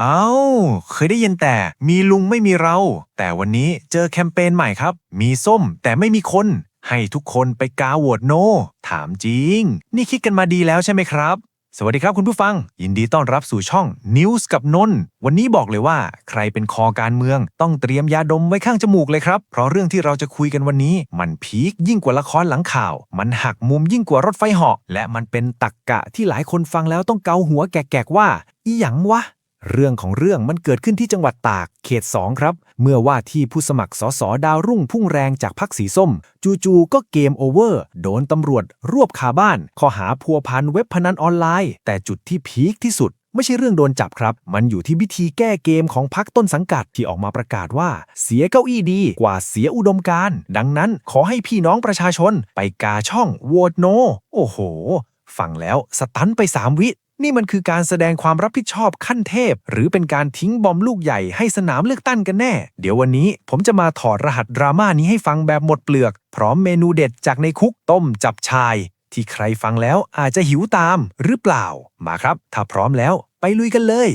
เอาเคยได้ยินแต่มีลุงไม่มีเรา แต่วันนี้เจอแคมเปญใหม่ครับ มีส้มแต่ไม่มีคน ให้ทุกคนไปกาโหวตโน ถามจริง นี่คิดกันมาดีแล้วใช่ไหมครับ สวัสดีครับคุณผู้ฟัง ยินดีต้อนรับสู่ช่อง News กับนนวันนี้บอกเลยว่า ใครเป็นคอการเมือง ต้องเตรียมยาดมไว้ข้างจมูกเลยครับ เพราะเรื่องที่เราจะคุยกันวันนี้ มันพีคยิ่งกว่าละครหลังข่าว มันหักมุมยิ่งกว่ารถไฟเหาะและมันเป็นตักกะที่หลายคนฟังแล้วต้องเกาหัวแกกๆว่า อีหยังวะ เรื่องของเรื่องมันเกิดขึ้นที่จังหวัดตากเขต 2 ครับ เมื่อว่าที่ผู้สมัครสสดาวรุ่งพุ่งแรงจากพรรคสีส้ม จู่ๆก็เกมโอเวอร์ โดนตำรวจ รวบคาบ้าน ข้อหาพัวพันเว็บพนันออนไลน์ แต่จุดที่พีคที่สุดไม่ใช่เรื่องโดนจับครับ มันอยู่ที่วิธีแก้เกมของพรรคต้นสังกัดที่ออกมาประกาศว่า เสียเก้าอี้ดีกว่าเสียอุดมการ ดังนั้นขอให้พี่น้องประชาชน ไปกาช่องโหวตโน โอ้โห ฟังแล้วสตันไป 3 วิ นี่มันคือการแสดงความรับผิดชอบขั้นเทพ หรือเป็นการทิ้งบอมลูกใหญ่ให้สนามเลือกตั้งกันแน่ เดี๋ยววันนี้ผมจะมาถอดรหัสดราม่านี้ให้ฟังแบบหมดเปลือก พร้อมเมนูเด็ดจากในคุกต้มจับชาย ที่ใครฟังแล้วอาจจะหิวตามหรือเปล่า มาครับ ถ้าพร้อมแล้วไปลุยกันเลย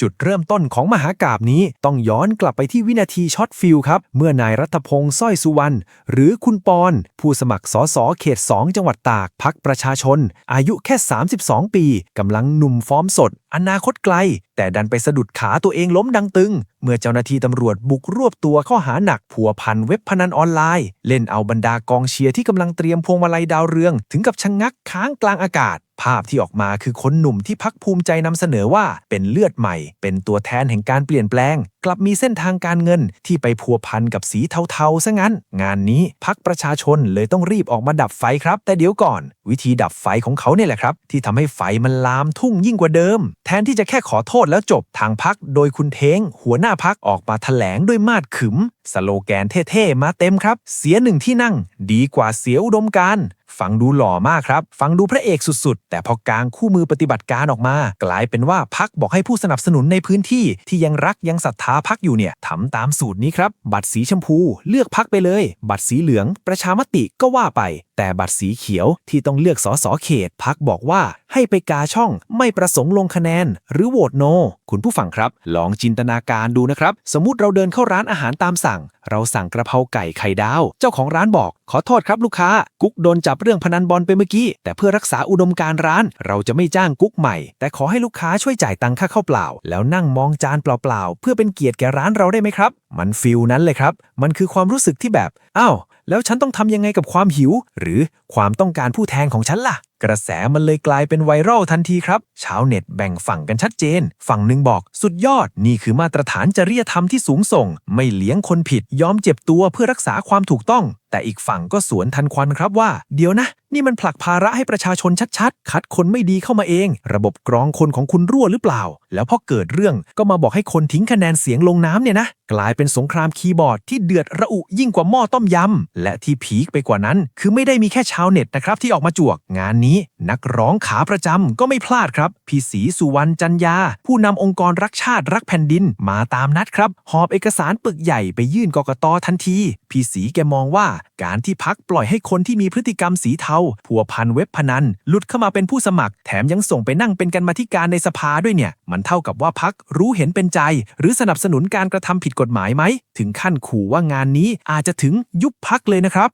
จุดเริ่มต้นของมหากาบนี้ต้องย้อนกลับไปที่วินาทีช็อตฟิลครับ เมื่อนายรัฐพงศ์สร้อยสุวรรณหรือคุณปอน ผู้สมัครสอสอเขต 2 จังหวัดตากพักประชาชน อายุแค่ 32 ปีกำลังหนุ่มฟอร์มสด อนาคตไกล แต่ดันไปสะดุดขาตัวเองล้มดังตึง เมื่อเจ้าหน้าที่ตำรวจบุกรวบตัวข้อหาหนักผัวพันเว็บพนันออนไลน์ เล่นเอาบรรดากองเชียร์ที่กำลังเตรียมพวงมาลัยดาวเรือง ถึงกับชะงงักค้างกลางอากาศภาพที่ออกมาคือคนหนุ่มที่พักภูมิใจนำเสนอว่าเป็นเลือดใหม่ เป็นตัวแทนแห่งการเปลี่ยนแปลง กลับมีเส้นทางการเงินที่ไปพัวพันกับสีเทาๆซะงั้น งานนี้พักประชาชนเลยต้องรีบออกมาดับไฟครับ แต่เดี๋ยวก่อน วิธีดับไฟของเขาเนี่ยแหละครับ ที่ทำให้ไฟมันลามทุ่งยิ่งกว่าเดิม แทนที่จะแค่ขอโทษแล้วจบทางพักโดยคุณเท้งหัวหน้าพักออกมาแถลงด้วยมาดขึมสโลแกนเท่ๆมาเต็มครับ เสียหนึ่งที่นั่ง ดีกว่าเสียอุดมการ ฟังดูหล่อมากครับ ฟังดูพระเอกสุดๆ แต่พอกางคู่มือปฏิบัติการออกมา กลายเป็นว่าพักบอกให้ผู้สนับสนุนในพื้นที่ที่ยังรักยังศรัทธาพักอยู่เนี่ยทำตามสูตรนี้ครับ บัตรสีชมพูเลือกพักไปเลย บัตรสีเหลือง ประชามติก็ว่าไป แต่บัตรสีเขียวที่ต้องเลือกสสเขต พักบอกว่าให้ไปกาช่อง ไม่ประสงค์ลงคะแนน หรือโหวตโน คุณผู้ฟังครับ ลองจินตนาการดูนะครับ สมมติเราเดินเข้าร้านอาหารตามสั่ง เราสั่งกระเพราไก่ไข่ดาว เจ้าของร้านบอก ขอโทษครับลูกค้า กุ๊กโดนจับเรื่องพนันบอลไปเมื่อกี้ แต่เพื่อรักษาอุดมการณ์ร้าน เราจะไม่จ้างกุ๊กใหม่ แต่ขอให้ลูกค้าช่วยจ่ายตังค่าข้าวเปล่า แล้วนั่งมองจานเปล่าๆเพื่อเป็นเกียรติแก่ร้านเราได้ไหมครับ มันฟิลนั้นเลยครับ มันคือความรู้สึกที่แบบอ้าวแล้วฉันต้องทำยังไงกับความหิว หรือความต้องการผู้แทนของฉันล่ะกระแสมันเลยกลายเป็นไวรัลทันทีครับ ชาวเน็ตแบ่งฝั่งกันชัดเจน ฝั่งหนึ่งบอก สุดยอดนี่คือมาตรฐานจริยธรรมที่สูงส่ง ไม่เลี้ยงคนผิดยอมเจ็บตัวเพื่อรักษาความถูกต้อง แต่อีกฝั่งก็สวนทันควันครับว่า เดี๋ยวนะ นี่มันผลักภาระให้ประชาชนชัดๆ คัดคนไม่ดีเข้ามาเอง ระบบกรองคนของคุณรั่วหรือเปล่า แล้วพอเกิดเรื่องก็มาบอกให้คนทิ้งคะแนนเสียงลงน้ำเนี่ยนะกลายเป็นสงครามคีย์บอร์ดที่เดือดระอุยิ่งกว่าหม้อต้มยำและที่พีคไปกว่านั้น คือไม่ได้มีแค่ชาวเน็ตนะครับที่ออกมาจวกงานนี้นักร้องขาประจำก็ไม่พลาดครับ พี่ศรีสุวรรณจันยา ผู้นำองค์กรรักชาติรักแผ่นดินมาตามนัดครับ หอบเอกสารปึกใหญ่ไปยื่นกกตทันที พี่ศรีแกมองว่าการที่พักปล่อยให้คนที่มีพฤติกรรมสีเทาผัวพันเว็บพนัน หลุดเข้ามาเป็นผู้สมัคร แถมยังส่งไปนั่งเป็นกรรมาธิการในสภาด้วยเนี่ย มันเท่ากับว่าพักรู้เห็นเป็นใจ หรือสนับสนุนการกระทำผิดกฎหมายไหม ถึงขั้นขู่ว่างานนี้อาจจะถึงยุบพักเลยนะครับ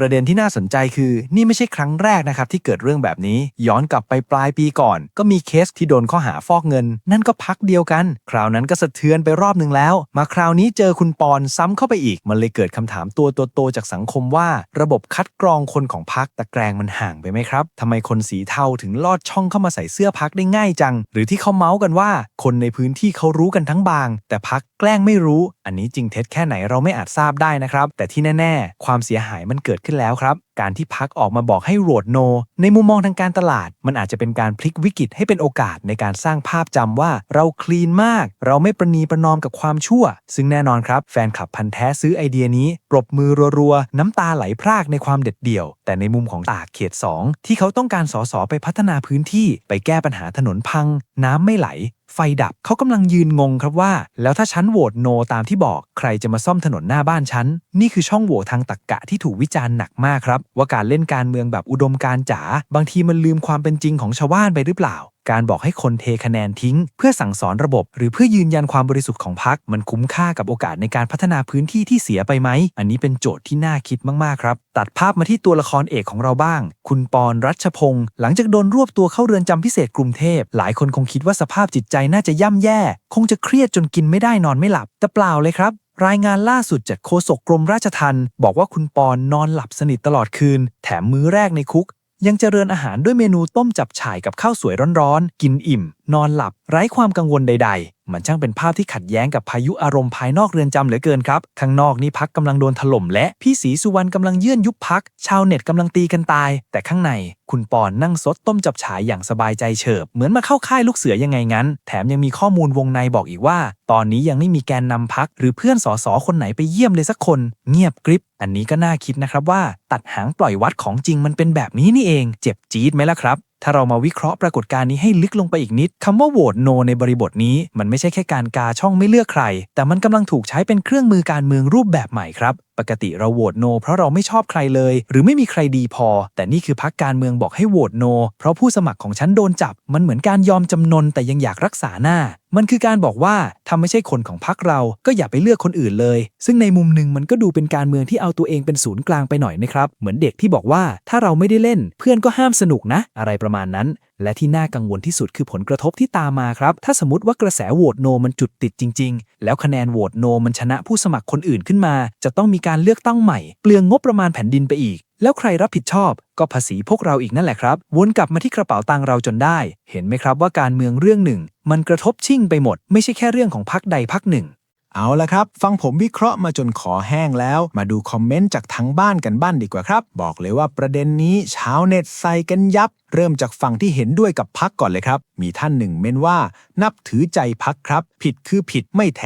ประเด็นที่น่าสนใจคือนี่ไม่ใช่ครั้งแรกนะครับที่เกิดเรื่องแบบนี้ ย้อนกลับไปปลายปีก่อน ก็มีเคสที่โดนข้อหาฟอกเงิน นั่นก็พักเดียวกัน คราวนั้นก็สะเทือนไปรอบหนึ่งแล้ว มาคราวนี้เจอคุณปอนซ้ำเข้าไปอีก มันเลยเกิดคำถามตัวโตๆจากสังคมว่า ระบบคัดกรองคนของพักตะแกรงมันห่างไปไหมครับทำไมคนสีเทาถึงลอดช่องเข้ามาใส่เสื้อพักได้ง่ายจัง หรือที่เขาเมาส์กันว่า คนในพื้นที่เขารู้กันทั้งบาง แต่พักแกล้งไม่รู้ อันนี้จริงเท็จแค่ไหนเราไม่อาจทราบได้นะครับแต่ที่แน่ ๆ ความเสียหายมันเกิดขึ้นแล้วครับ การที่พักออกมาบอกให้โหวตโน ในมุมมองทางการตลาด มันอาจจะเป็นการพลิกวิกฤตให้เป็นโอกาสในการสร้างภาพจำว่าเราคลีนมาก เราไม่ประนีประนอมกับความชั่ว ซึ่งแน่นอนครับ แฟนคลับพันธ์แท้ซื้อไอเดียนี้ ปรบมือรัวๆ น้ำตาไหลพรากในความเด็ดเดี่ยว แต่ในมุมของตากเขต 2 ที่เขาต้องการสสไปพัฒนาพื้นที่ ไปแก้ปัญหาถนนพัง น้ำไม่ไหล ไฟดับเขากำลังยืนงงครับว่า แล้วถ้าฉันโหวตโนตามที่บอกใครจะมาซ่อมถนนหน้าบ้านฉัน นี่คือช่องโหว่ทางตรกกะที่ถูกวิจารณ์หนักมากครับ ว่าการเล่นการเมืองแบบอุดมการจ๋าบางทีมันลืมความเป็นจริงของชาวบ้านไปหรือเปล่าการบอกให้คนเทคะแนนทิ้ง เพื่อสั่งสอนระบบ หรือเพื่อยืนยันความบริสุทธิ์ของพรรคมันคุ้มค่ากับโอกาสในการพัฒนาพื้นที่ที่เสียไปไหม อันนี้เป็นโจทย์ที่น่าคิดมาก ๆ ครับ ตัดภาพมาที่ตัวละครเอกของเราบ้าง คุณปอนรัชพงศ์หลังจากโดนรวบตัวเข้าเรือนจำพิเศษกรุงเทพ หลายคนคงคิดว่าสภาพจิตใจน่าจะย่ำแย่ คงจะเครียดจนกินไม่ได้นอนไม่หลับ แต่เปล่าเลยครับรายงานล่าสุดจากโฆษกกรมราชทัณฑ์บอกว่าคุณปอนนอนหลับสนิทตลอดคืน แถมมื้อแรกในคุก ยังเจริญอาหารด้วยเมนูต้มจับฉ่ายกับข้าวสวยร้อนๆ กินอิ่ม นอนหลับ ไร้ความกังวลใด ๆ มันช่างเป็นภาพที่ขัดแย้งกับพายุอารมณ์ภายนอกเรือนจำเหลือเกินครับ ข้างนอกนี่พักกำลังโดนถล่มและพี่ศรีสุวรรณกำลังเยื่นยุบพัก ชาวเน็ตกำลังตีกันตาย แต่ข้างในคุณปอนนั่งซดต้มจับฉายอย่างสบายใจเฉิบ เหมือนมาเข้าค่ายลูกเสือยังไงงั้น แถมยังมีข้อมูลวงในบอกอีกว่า ตอนนี้ยังไม่มีแกนนำพัก หรือเพื่อนสสคนไหนไปเยี่ยมเลยสักคน เงียบกริบ อันนี้ก็น่าคิดนะครับว่า ตัดหางปล่อยวัดของจริงมันเป็นแบบนี้นี่เอง เจ็บจี๊ดไหมล่ะครับ ถ้าเรามาวิเคราะห์ปรากฏการณ์นี้ให้ลึกลงไปอีกนิดคำว่าโหวตโนในบริบทนี้ มันไม่ใช่แค่การกาช่องไม่เลือกใคร แต่มันกำลังถูกใช้เป็นเครื่องมือการเมืองรูปแบบใหม่ครับปกติเราโหวตโนเพราะเราไม่ชอบใครเลย หรือไม่มีใครดีพอ แต่นี่คือพักการเมืองบอกให้โหวตโน เพราะผู้สมัครของฉันโดนจับ มันเหมือนการยอมจำนนแต่ยังอยากรักษาหน้า มันคือการบอกว่าถ้าไม่ใช่คนของพักเราก็อย่าไปเลือกคนอื่นเลย ซึ่งในมุมหนึ่งมันก็ดูเป็นการเมืองที่เอาตัวเองเป็นศูนย์กลางไปหน่อยนะครับเหมือนเด็กที่บอกว่าถ้าเราไม่ได้เล่น เพื่อนก็ห้ามสนุกนะ อะไรประมาณนั้น และที่น่ากังวลที่สุดคือผลกระทบที่ตามมาครับ ถ้าสมมติว่ากระแสโหวตโนมันจุดติดจริง ๆ แล้วคะแนนโหวตโนมันชนะผู้สมัครคนอื่นขึ้นมา จะต้องมีการเลือกตั้งใหม่ เปลืองงบประมาณแผ่นดินไปอีก แล้วใครรับผิดชอบ ก็ภาษีพวกเราอีกนั่นแหละครับ วนกลับมาที่กระเป๋าตังเราจนได้ เห็นไหมครับว่าการเมืองเรื่องหนึ่ง มันกระทบชิ่งไปหมด ไม่ใช่แค่เรื่องของพักใดพักหนึ่ง เอาละครับ ฟังผมวิเคราะห์มาจนขอแห้งแล้ว มาดูคอมเมนต์จากทั้งบ้านกันบ้านดีกว่าครับ บอกเลยว่าประเด็นนี้ชาวเน็ตใส่กันยับ เริ่มจากฝั่งที่เห็นด้วยกับพักก่อนเลยครับ มีท่านหนึ่งเม้นว่า นับถือใจพักครับ ผิดคือผิดไม่แถ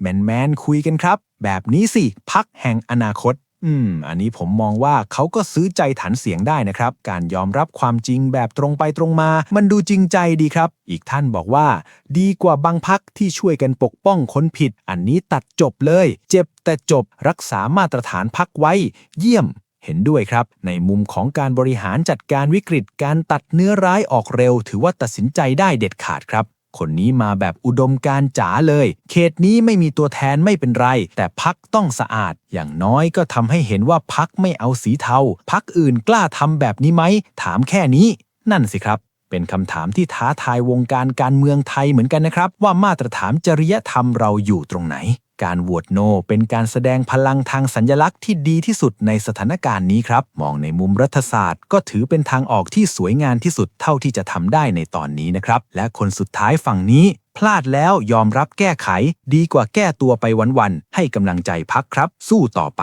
แมนแมนๆคุยกันครับ แบบนี้สิพักแห่งอนาคต อืม อันนี้ผมมองว่าเขาก็ซื้อใจฐานเสียงได้นะครับ การยอมรับความจริงแบบตรงไปตรงมา มันดูจริงใจดีครับ อีกท่านบอกว่า ดีกว่าบางพักที่ช่วยกันปกป้องคนผิด อันนี้ตัดจบเลย เจ็บแต่จบรักษามาตรฐานพักไว้ เยี่ยม เห็นด้วยครับ ในมุมของการบริหารจัดการวิกฤต การตัดเนื้อร้ายออกเร็ว ถือว่าตัดสินใจได้เด็ดขาดครับ คนนี้มาแบบอุดมการจ๋าเลย เขตนี้ไม่มีตัวแทนไม่เป็นไร แต่พักต้องสะอาด อย่างน้อยก็ทำให้เห็นว่าพักไม่เอาสีเทาพักอื่นกล้าทำแบบนี้ไหม ถามแค่นี้ นั่นสิครับ เป็นคำถามที่ท้าทายวงการการเมืองไทยเหมือนกันนะครับ ว่ามาตรฐานจริยธรรมเราอยู่ตรงไหน การโหวตโนเป็นการแสดงพลังทางสัญญลักษณ์ที่ดีที่สุดในสถานการณ์นี้ครับ มองในมุมรัฐศาสตร์ ก็ถือเป็นทางออกที่สวยงามที่สุดเท่าที่จะทำได้ในตอนนี้นะครับ และคนสุดท้ายฝั่งนี้ พลาดแล้วยอมรับแก้ไข ดีกว่าแก้ตัวไปวันๆให้กำลังใจพักครับ สู้ต่อไป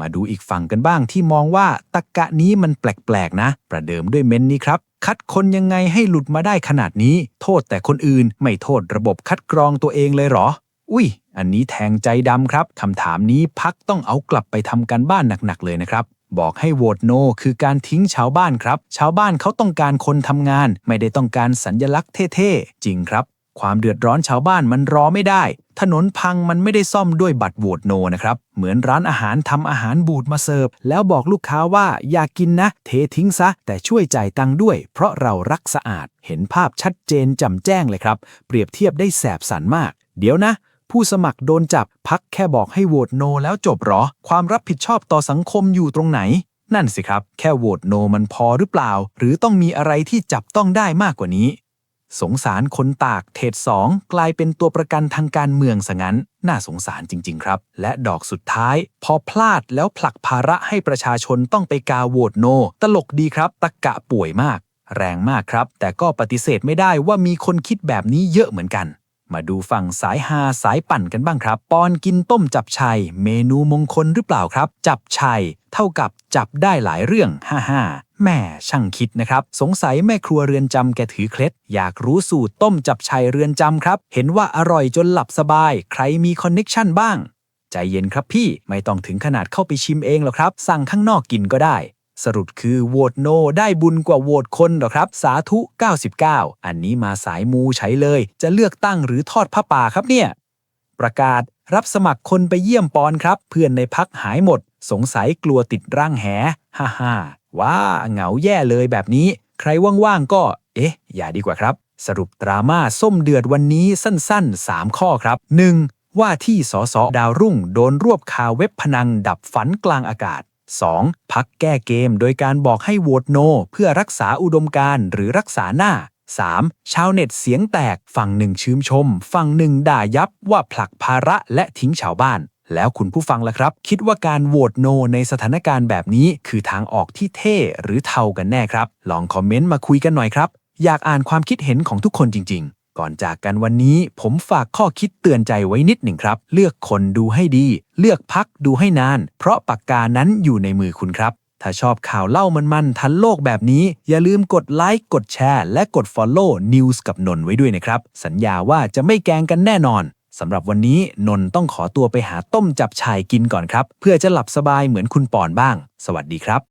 มาดูอีกฝั่งกันบ้างที่มองว่าตะกะนี้มันแปลกๆนะ ประเดิมด้วยเม้นนี้ครับ คัดคนยังไงให้หลุดมาได้ขนาดนี้ โทษแต่คนอื่นไม่โทษระบบคัดกรองตัวเองเลยเหรอ อุ้ย อันนี้แทงใจดำครับคำถามนี้พักต้องเอากลับไปทำกันบ้านหนักๆเลยนะครับบอกให้โหวตโนคือการทิ้งชาวบ้านครับ ชาวบ้านเขาต้องการคนทำงาน ไม่ได้ต้องการสัญญลักษณ์เท่ ๆ จริงครับ ความเดือดร้อนชาวบ้านมันรอไม่ได้ ถนนพังมันไม่ได้ซ่อมด้วยบัตรโหวตโนนะครับ เหมือนร้านอาหารทำอาหารบูดมาเสิร์ฟ แล้วบอกลูกค้าว่าอยากกินนะ เททิ้งซะ แต่ช่วยจ่ายตังค์ด้วย เพราะเรารักสะอาด เห็นภาพชัดเจนจำแจ้งเลยครับ เปรียบเทียบได้แสบสันมาก เดี๋ยวนะผู้สมัครโดนจับพักแค่บอกให้โหวตโนแล้วจบหรอ ความรับผิดชอบต่อสังคมอยู่ตรงไหน นั่นสิครับ แค่โหวตโนมันพอหรือเปล่า หรือต้องมีอะไรที่จับต้องได้มากกว่านี้ สงสารคนตากเทศสองกลายเป็นตัวประกันทางการเมืองซะงั้น น่าสงสารจริง ๆ ครับ และดอกสุดท้าย พอพลาดแล้วผลักภาระให้ประชาชนต้องไปกาโหวตโน ตลกดีครับ ตะกะป่วยมาก แรงมากครับ แต่ก็ปฏิเสธไม่ได้ว่ามีคนคิดแบบนี้เยอะเหมือนกัน มาดูฝั่งสายฮาสายปั่นกันบ้างครับ ปอนกินต้มจับชัย เมนูมงคลหรือเปล่าครับ จับชัย เท่ากับจับได้หลายเรื่องฮ่าฮ่าแม่ช่างคิดนะครับ สงสัยแม่ครัวเรือนจำแกถือเคล็ด อยากรู้สูตรต้มจับชัยเรือนจำครับ เห็นว่าอร่อยจนหลับสบาย ใครมีคอนเน็กชันบ้าง ใจเย็นครับพี่ ไม่ต้องถึงขนาดเข้าไปชิมเองหรอกครับ สั่งข้างนอกกินก็ได้ สรุปคือโหวตโนได้บุญกว่าโหวตคนหรอครับ สาธุ 99 อันนี้มาสายมูใช้เลย จะเลือกตั้งหรือทอดผ้าป่าครับเนี่ย ประกาศรับสมัครคนไปเยี่ยมปอนครับ เพื่อนในพักหายหมด สงสัยกลัวติดร่างแหฮ่าฮ่าว้าเหงาแย่เลยแบบนี้ ใครว่างๆก็ เอ๊ะ อย่าดีกว่าครับ สรุปดราม่าส้มเดือดวันนี้สั้นๆ 3 ข้อครับ 1. ว่าที่สสดาวรุ่ง โดนรวบคาเว็บพนังดับฝันกลางอากาศ 2. พักแก้เกมโดยการบอกให้โหวตโน เพื่อรักษาอุดมการณ์หรือรักษาหน้า 3. ชาวเน็ตเสียงแตกฝั่งหนึ่งชื่นชม ฝั่งหนึ่งด่ายับว่าผลักภาระและทิ้งชาวบ้าน แล้วคุณผู้ฟังล่ะครับ คิดว่าการโหวตโน ในสถานการณ์แบบนี้ คือทางออกที่เท่หรือเท่ากันแน่ครับ ลองคอมเมนต์มาคุยกันหน่อยครับ อยากอ่านความคิดเห็นของทุกคนจริง ๆ ก่อนจากกันวันนี้ผมฝากข้อคิดเตือนใจไว้นิดหนึ่งครับ เลือกคนดูให้ดี เลือกพักดูให้นาน เพราะปากกานั้นอยู่ในมือคุณครับ ถ้าชอบข่าวเล่ามันๆทันโลกแบบนี้ อย่าลืมกดไลค์กดแชร์และกด Follow News กับนนท์ไว้ด้วยนะครับ สัญญาว่าจะไม่แกงกันแน่นอนสำหรับวันนี้นนท์ต้องขอตัวไปหาต้มจับชายกินก่อนครับ เพื่อจะหลับสบายเหมือนคุณปอนบ้าง สวัสดีครับ